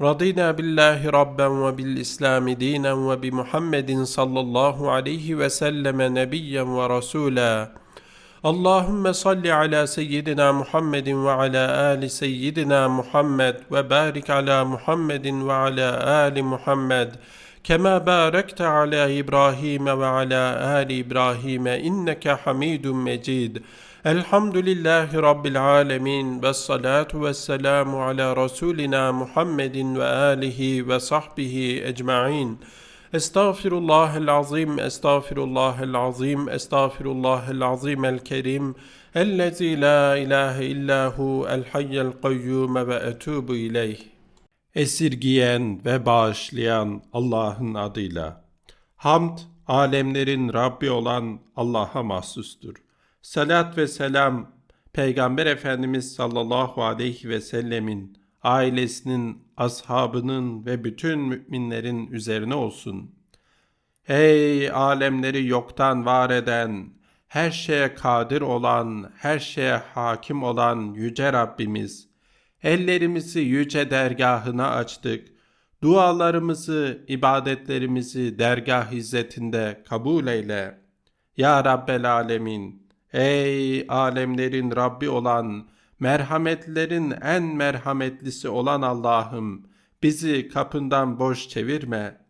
رضينا بالله ربا وبالإسلام دينا وبمحمد صلى الله عليه وسلم نبيا ورسولا. اللهم صل على سيدنا محمد وعلى آل سيدنا محمد وبارك على محمد وعلى آل محمد كما باركت على إبراهيم وعلى آل إبراهيم إنك حميد مجيد. الحمد لله رب العالمين والصلاة والسلام على رسولنا محمد وآله وصحبه أجمعين. استغفر الله العظيم استغفر الله العظيم استغفر الله العظيم الكريم الذي لا إله إلا هو الحي القيوم وأتوب إليه. Esirgiyen ve bağışlayan Allah'ın adıyla. Hamd, alemlerin Rabbi olan Allah'a mahsustur. Salat ve selam, Peygamber Efendimiz sallallahu aleyhi ve sellemin, ailesinin, ashabının ve bütün müminlerin üzerine olsun. Ey alemleri yoktan var eden, her şeye kadir olan, her şeye hakim olan yüce Rabbimiz, ellerimizi yüce dergahına açtık. Dualarımızı, ibadetlerimizi dergah izzetinde kabul eyle. Ya Rabbel Alemin, ey alemlerin Rabbi olan, merhametlerin en merhametlisi olan Allah'ım, bizi kapından boş çevirme.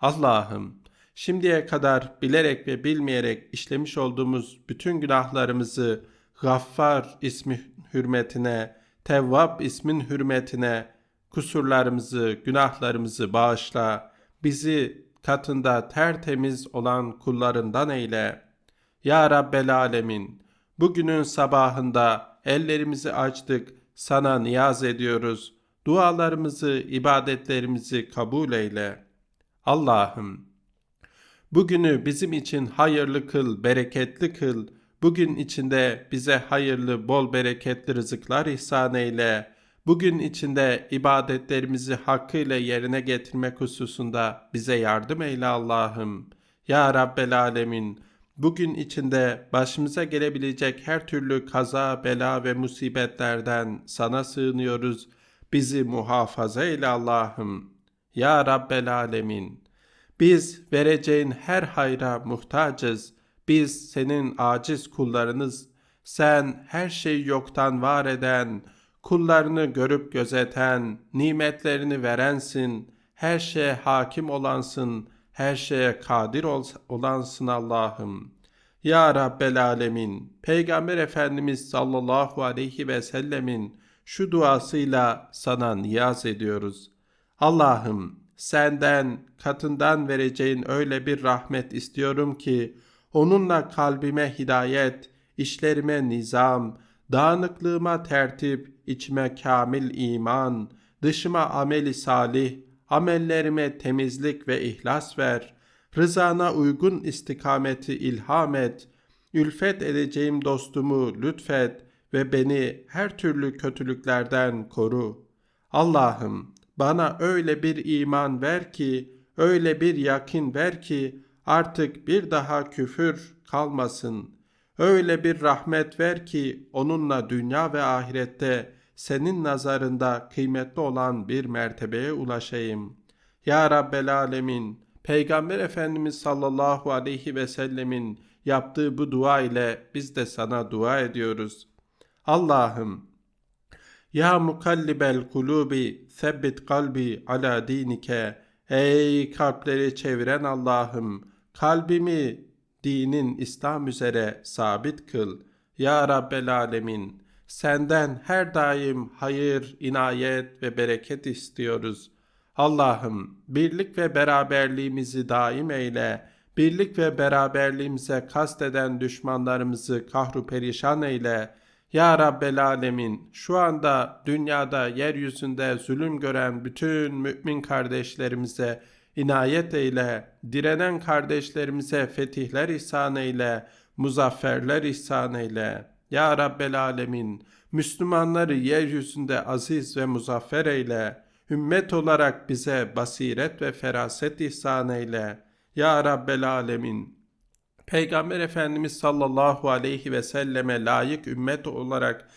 Allah'ım, şimdiye kadar bilerek ve bilmeyerek işlemiş olduğumuz bütün günahlarımızı Gaffar ismi hürmetine, Tevvab ismin hürmetine kusurlarımızı, günahlarımızı bağışla. Bizi katında tertemiz olan kullarından eyle. Ya Rabbel Alemin, bugünün sabahında ellerimizi açtık, sana niyaz ediyoruz. Dualarımızı, ibadetlerimizi kabul eyle. Allah'ım, Bugünü bizim için hayırlı kıl, bereketli kıl. Bugün içinde bize hayırlı, bol bereketli rızıklar ihsan eyle. Bugün içinde ibadetlerimizi hakkıyla yerine getirmek hususunda bize yardım eyle Allah'ım. Ya Rabbel Alemin, bugün içinde başımıza gelebilecek her türlü kaza, bela ve musibetlerden sana sığınıyoruz. Bizi muhafaza eyle Allah'ım. Ya Rabbel Alemin, biz vereceğin her hayra muhtacız. Biz senin aciz kullarınız. Sen her şeyi yoktan var eden, kullarını görüp gözeten, nimetlerini verensin. Her şeye hakim olansın, her şeye kadir ol- olansın Allah'ım. Ya Rabbel Alemin, Peygamber Efendimiz sallallahu aleyhi ve sellemin şu duasıyla sana niyaz ediyoruz. Allah'ım senden katından vereceğin öyle bir rahmet istiyorum ki onunla kalbime hidayet, işlerime nizam, dağınıklığıma tertip, içime kamil iman, dışıma ameli salih, amellerime temizlik ve ihlas ver. Rızana uygun istikameti ilham et. Ülfet edeceğim dostumu lütfet ve beni her türlü kötülüklerden koru. Allah'ım bana öyle bir iman ver ki, öyle bir yakin ver ki artık bir daha küfür kalmasın. Öyle bir rahmet ver ki onunla dünya ve ahirette senin nazarında kıymetli olan bir mertebeye ulaşayım. Ya Rabbel Alemin, Peygamber Efendimiz sallallahu aleyhi ve sellemin yaptığı bu dua ile biz de sana dua ediyoruz. Allah'ım ya mukallibel kulubi sebbit kalbi ala dinike. Ey kalpleri çeviren Allah'ım kalbimi dinin İslam üzere sabit kıl. Ya Rabbel Alemin senden her daim hayır, inayet ve bereket istiyoruz. Allah'ım birlik ve beraberliğimizi daim eyle. Birlik ve beraberliğimize kasteden düşmanlarımızı kahru perişan eyle. Ya Rabbel Alemin şu anda dünyada yeryüzünde zulüm gören bütün mümin kardeşlerimize inayet eyle, direnen kardeşlerimize fetihler ihsan eyle, muzafferler ihsan eyle. Ya Rabbel Alemin, Müslümanları yeryüzünde aziz ve muzaffer eyle. Ümmet olarak bize basiret ve feraset ihsan eyle. Ya Rabbel Alemin, Peygamber Efendimiz sallallahu aleyhi ve selleme layık ümmet olarak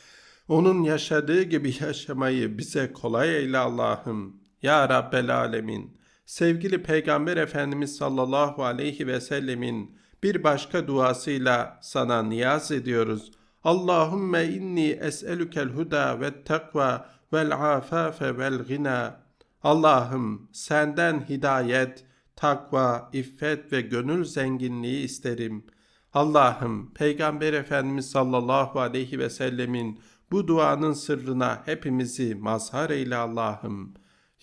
onun yaşadığı gibi yaşamayı bize kolay eyle Allah'ım. Ya Rabbel Alemin. Sevgili Peygamber Efendimiz sallallahu aleyhi ve sellemin bir başka duasıyla sana niyaz ediyoruz. Allahümme inni es'elükel huda ve takva vel afafe vel gina. Allah'ım senden hidayet, takva, iffet ve gönül zenginliği isterim. Allah'ım Peygamber Efendimiz sallallahu aleyhi ve sellemin bu duanın sırrına hepimizi mazhar eyle Allah'ım.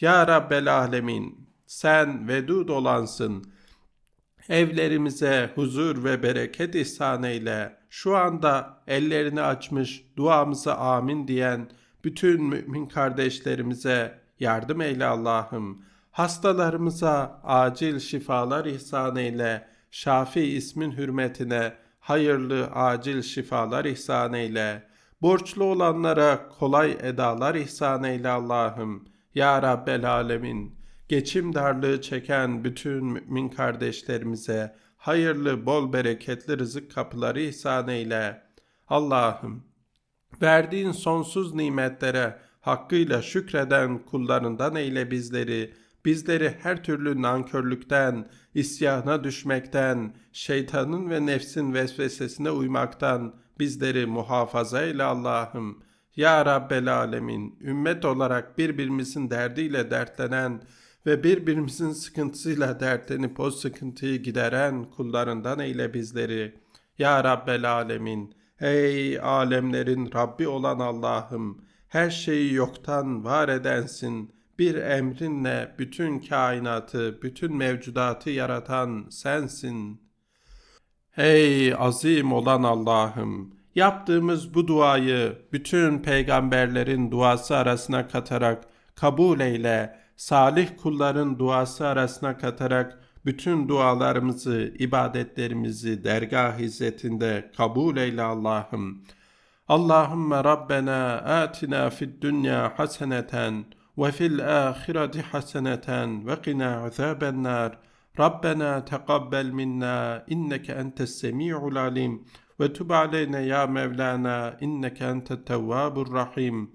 Ya Rabbel Alemin sen vedud olansın. Evlerimize huzur ve bereket ihsan eyle. Şu anda ellerini açmış duamıza amin diyen bütün mümin kardeşlerimize yardım eyle Allah'ım. Hastalarımıza acil şifalar ihsan eyle. Şafi ismin hürmetine hayırlı acil şifalar ihsan eyle. Borçlu olanlara kolay edalar ihsan eyle Allah'ım. Ya Rabbel Alemin. Geçim darlığı çeken bütün mümin kardeşlerimize hayırlı, bol bereketli rızık kapıları ihsan eyle. Allah'ım, verdiğin sonsuz nimetlere hakkıyla şükreden kullarından eyle bizleri. Bizleri her türlü nankörlükten, isyana düşmekten, şeytanın ve nefsin vesvesesine uymaktan bizleri muhafaza eyle Allah'ım. Ya Rabbel Alemin, ümmet olarak birbirimizin derdiyle dertlenen ve birbirimizin sıkıntısıyla dertlenip o sıkıntıyı gideren kullarından eyle bizleri. Ya Rabbel Alemin, ey alemlerin Rabbi olan Allah'ım, her şeyi yoktan var edensin. Bir emrinle bütün kainatı, bütün mevcudatı yaratan sensin. Ey azim olan Allah'ım, yaptığımız bu duayı bütün peygamberlerin duası arasına katarak kabul eyle. Salih kulların duası arasına katarak bütün dualarımızı, ibadetlerimizi dergah izzetinde kabul eyle Allah'ım. Allahümme Rabbena atina fid dünya haseneten ve fil ahireti haseneten ve qina azaben nar. Rabbena teqabbel minna inneke entes semi'ul alim ve tub aleyna ya Mevlana inneke entet tevvabur rahim.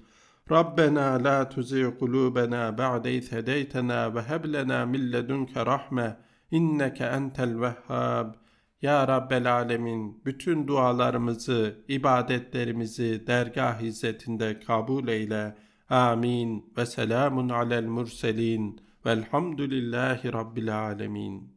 Rabbena la tuzi kulubena ba'de iz hedeytena ve heb lena min ledunke rahme inneke entel vehhab. Ya Rabbel Alemin bütün dualarımızı, ibadetlerimizi dergah hizmetinde kabul eyle. Amin ve selamun alel murselin velhamdülillahi Rabbil Alemin.